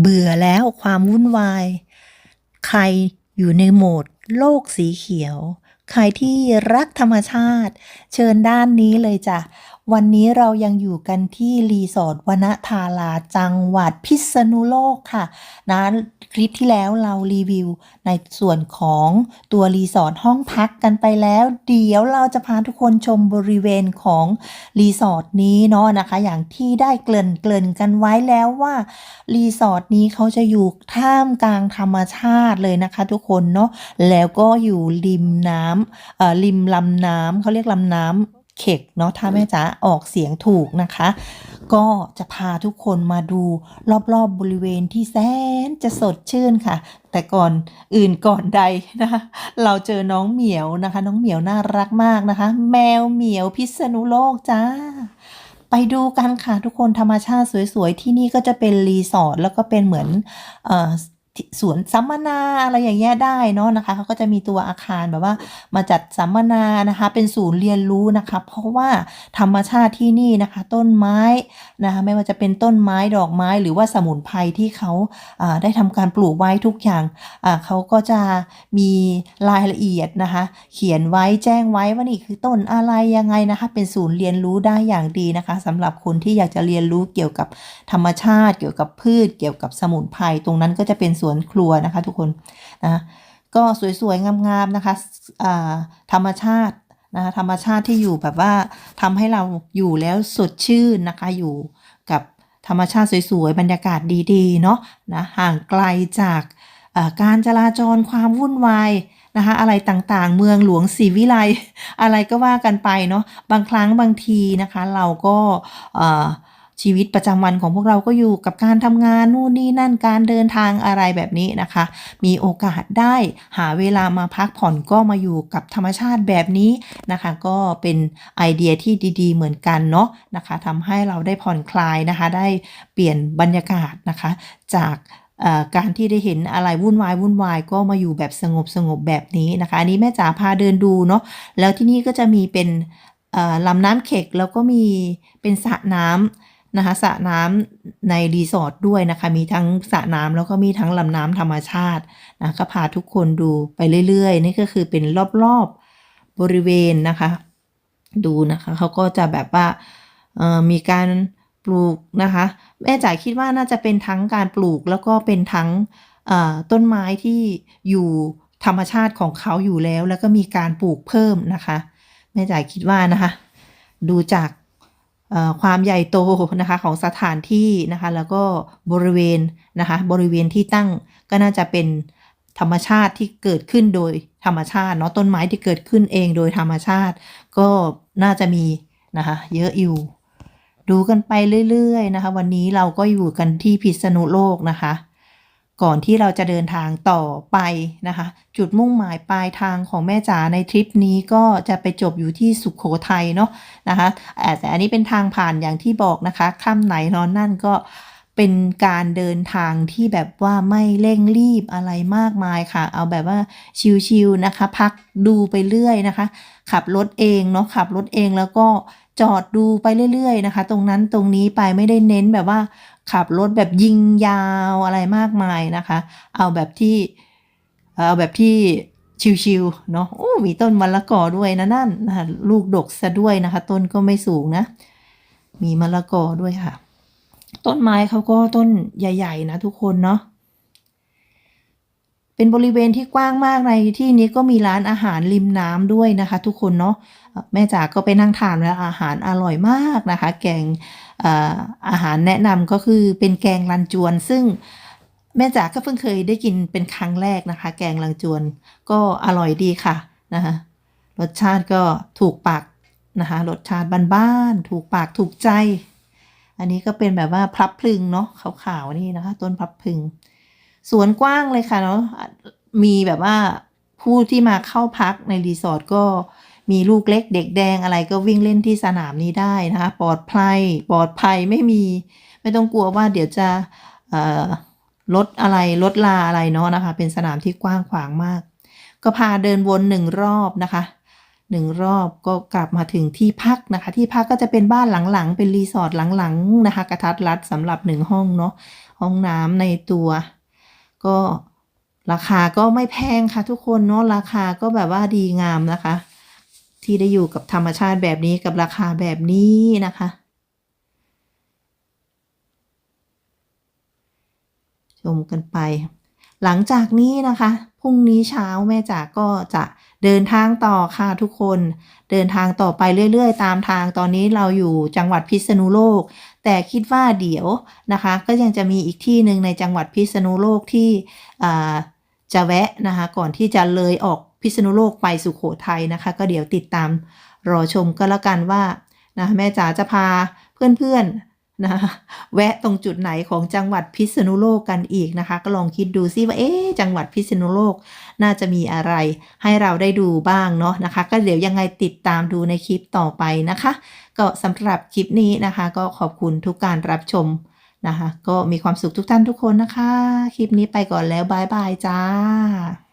เบื่อแล้วความวุ่นวาย ใครอยู่ในโหมดโลกสีเขียว ใครที่รักธรรมชาติ เชิญด้านนี้เลยจ้ะ วันนี้เรายังอยู่กันที่รีสอร์ทวนธาราจังหวัดพิษณุโลกค่ะนะคลิปที่แล้วเรารีวิวในส่วนของตัวรีสอร์ทห้องพักกันไปแล้ว เดี๋ยวเราจะพาทุกคนชมบริเวณของรีสอร์ทนี้เนาะนะคะ อย่างที่ได้เกริ่นเกริ่นกันไว้แล้วว่ารีสอร์ทนี้เขาจะอยู่ท่ามกลางธรรมชาติเลยนะคะ ทุกคนเนาะแล้วก็อยู่ริมน้ำเอ่อริมลำน้ำเขาเรียกลำน้ำ เข็กเนาะถ้าแม่จ๋าออกเสียงถูกนะคะ ก็จะพาทุกคนมาดูรอบๆบบริเวณที่แสนจะสดชื่นค่ะ แต่ก่อนอื่นก่อนใดนะคะเราเจอน้องเหมียวนะคะ น้องเหมียวน่ารักมากนะคะ แมวเหมียวพิษณุโลกจ้าไปดูกันค่ะทุกคนธรรมชาติสวยๆ ที่นี่ก็จะเป็นรีสอร์ทแล้วก็เป็นเหมือนเอ่อ สวนสัมมนาอะไรอย่างเงี้ยได้เนาะนะคะเขาก็จะมีตัวอาคารแบบว่ามาจัดสัมมนานะคะ เป็นศูนย์เรียนรู้นะคะ เพราะว่าธรรมชาติที่นี่นะคะ ต้นไม้นะคะไม่ว่าจะเป็นต้นไม้ดอกไม้หรือว่าสมุนไพรที่เขาอ่าได้ทำการปลูกไว้ทุกอย่างเขาก็จะมีรายละเอียดนะคะ เขียนไว้แจ้งไว้ว่านี่คือต้นอะไรยังไงนะคะ เป็นศูนย์เรียนรู้ได้อย่างดีนะคะสำหรับคนที่อยากจะเรียนรู้เกี่ยวกับธรรมชาติ เกี่ยวกับพืช เกี่ยวกับสมุนไพรตรงนั้นก็จะเป็นสวนครัวนะคะ ทุกคนนะก็สวยๆงามๆนะคะธรรมชาตินะคะธรรมชาติที่อยู่แบบว่าทำให้เราอยู่แล้วสดชื่นนะคะอยู่กับธรรมชาติสวยๆบรรยากาศดีๆเนาะนะห่างไกลจากการจราจรความวุ่นวายนะคะอะไรต่างๆ เมืองหลวงศรีวิไลอะไรก็ว่ากันไปเนาะบางครั้งบางทีนะคะ เราก็ ชีวิตประจำวันของพวกเราก็อยู่กับการทำงานนู่นนี่นั่นการเดินทางอะไรแบบนี้นะคะ มีโอกาสได้หาเวลามาพักผ่อนก็มาอยู่กับธรรมชาติแบบนี้นะคะ ก็เป็นไอเดียที่ดีๆ เหมือนกันเนาะนะคะทำให้เราได้ผ่อนคลายนะคะ ได้เปลี่ยนบรรยากาศนะคะ จากการที่ได้เห็นอะไรวุ่นวายวุ่นวายก็มาอยู่แบบสงบสงบแบบนี้นะคะอันนี้แม่จ๋าพาเดินดูเนาะแล้วที่นี่ก็จะมีเป็นลำน้ำเข็กแล้วก็มีเป็นสระน้ำ นะคะสระน้ำในรีสอร์ทด้วยนะคะ มีทั้งสระน้ำแล้วก็มีทั้งลำน้ำธรรมชาตินะก็พาทุกคนดูไปเรื่อยๆ นี่ก็คือเป็นรอบๆบริเวณนะคะ ดูนะคะเขาก็จะแบบว่าเอ่อมีการปลูกนะคะ แม่จ๋าคิดว่าน่าจะเป็นทั้งการปลูกแล้วก็เป็นทั้งต้นไม้ที่อยู่ธรรมชาติของเขาอยู่แล้ว แล้วก็มีการปลูกเพิ่มนะคะ แม่จ๋าคิดว่านะคะ ดูจาก ความใหญ่โตนะคะของสถานที่นะคะแล้วก็บริเวณนะคะบริเวณที่ตั้งก็น่าจะเป็นธรรมชาติที่เกิดขึ้นโดยธรรมชาติเนาะต้นไม้ที่เกิดขึ้นเองโดยธรรมชาติ ก็น่าจะมีนะคะเยอะอยู่ ดูกันไปเรื่อยๆนะคะ วันนี้เราก็อยู่กันที่พิษณุโลกนะคะ ก่อนที่เราจะเดินทางต่อไปนะคะ จุดมุ่งหมายปลายทางของแม่จ๋าในทริปนี้ก็จะไปจบอยู่ที่สุขโขทัยเนาะนะคะแต่อันนี้เป็นทางผ่านอย่างที่บอกนะคะค่ำไหนนอนนั่นก็เป็นการเดินทางที่แบบว่าไม่เร่งรีบอะไรมากมายค่ะ เอาแบบว่าชิลๆนะคะ พักดูไปเรื่อยนะคะ ขับรถเองเนาะขับรถเองแล้วก็ จอดดูไปเรื่อยๆนะคะ ตรงนั้นตรงนี้ไปไม่ได้เน้นแบบว่า ขับรถแบบยิงยาวอะไรมากมายนะคะ เอาแบบที่เอาแบบที่ชิวๆเนาะโอ้มีต้นมะละกอด้วยนะนั่นนะะลูกดกซะด้วยนะคะ ต้นก็ไม่สูงนะ มีมะละกอด้วยค่ะ ต้นไม้เขาก็ต้นใหญ่ ๆ นะทุกคนเนาะ เป็นบริเวณที่กว้างมากในที่นี้ก็มีร้านอาหารริมน้ำด้วยนะคะ ทุกคนเนาะแม่จ๋าก็ไปนั่งทานแล้วอาหารอร่อยมากนะคะ แกงเอ่อาหารแนะนำก็คือเป็นแกงรันจวน ซึ่งแม่จ๋าก็เพิ่งเคยได้กินเป็นครั้งแรกนะคะ แกงรันจวนก็อร่อยดีค่ะนะคะรสชาติก็ถูกปากนะคะรสชาติบ้านๆถูกปากถูกใจ อันนี้ก็เป็นแบบว่าพลับพลึงเนาะขาวๆนี่นะคะ ต้นพลับพลึง สวนกว้างเลยค่ะเนาะมีแบบว่าผู้ที่มาเข้าพักในรีสอร์ทก็มีลูกเล็กเด็กแดงอะไรก็วิ่งเล่นที่สนามนี้ได้นะคะปลอดภัยปลอดภัยไม่มี ไม่ต้องกลัวว่าเดี๋ยวจะลดอะไรลดลาอะไรเนาะนะคะ เป็นสนามที่กว้างขวางมาก ก็พาเดินวนหนึ่งรอบนะคะหนึ่งรอบก็กลับมาถึงที่พักนะคะ ที่พักก็จะเป็นบ้านหลังๆ เป็นรีสอร์ทหลังๆนะคะ กระทัดรัดสำหรับหนึ่งห้องเนาะห้องน้ำในตัว ก็ราคาก็ไม่แพงค่ะทุกคนเนาะราคาก็แบบว่าดีงามนะคะ ที่ได้อยู่กับธรรมชาติแบบนี้กับราคาแบบนี้นะคะ ชมกันไป หลังจากนี้นะคะพรุ่งนี้เช้าแม่จ๋าก็จะ เดินทางต่อค่ะทุกคน เดินทางต่อไปเรื่อยๆ ตามทางตอนนี้เราอยู่จังหวัดพิษณุโลก แต่คิดว่าเดี๋ยวนะคะ ก็ยังจะมีอีกที่หนึ่งในจังหวัดพิษณุโลกที่จะแวะนะคะ ก่อนที่จะเลยออกพิษณุโลกไปสุขโขทัยนะคะ ก็เดี๋ยวติดตามรอชมก็แล้วกันว่านะแม่จ๋าจะพาเพื่อนๆ นะคะแวะตรงจุดไหนของจังหวัดพิษณุโลกกันอีกนะคะ ก็ลองคิดดูซิว่าเอ๊จังหวัดพิษณุโลกน่าจะมีอะไร ให้เราได้ดูบ้างเนาะนะคะ ก็เดี๋ยวยังไงติดตามดูในคลิปต่อไปนะคะ ก็สำหรับคลิปนี้นะคะ ก็ขอบคุณทุกการรับชมนะคะ ก็มีความสุขทุกท่านทุกคนนะคะ คลิปนี้ไปก่อนแล้วบายบายจ้า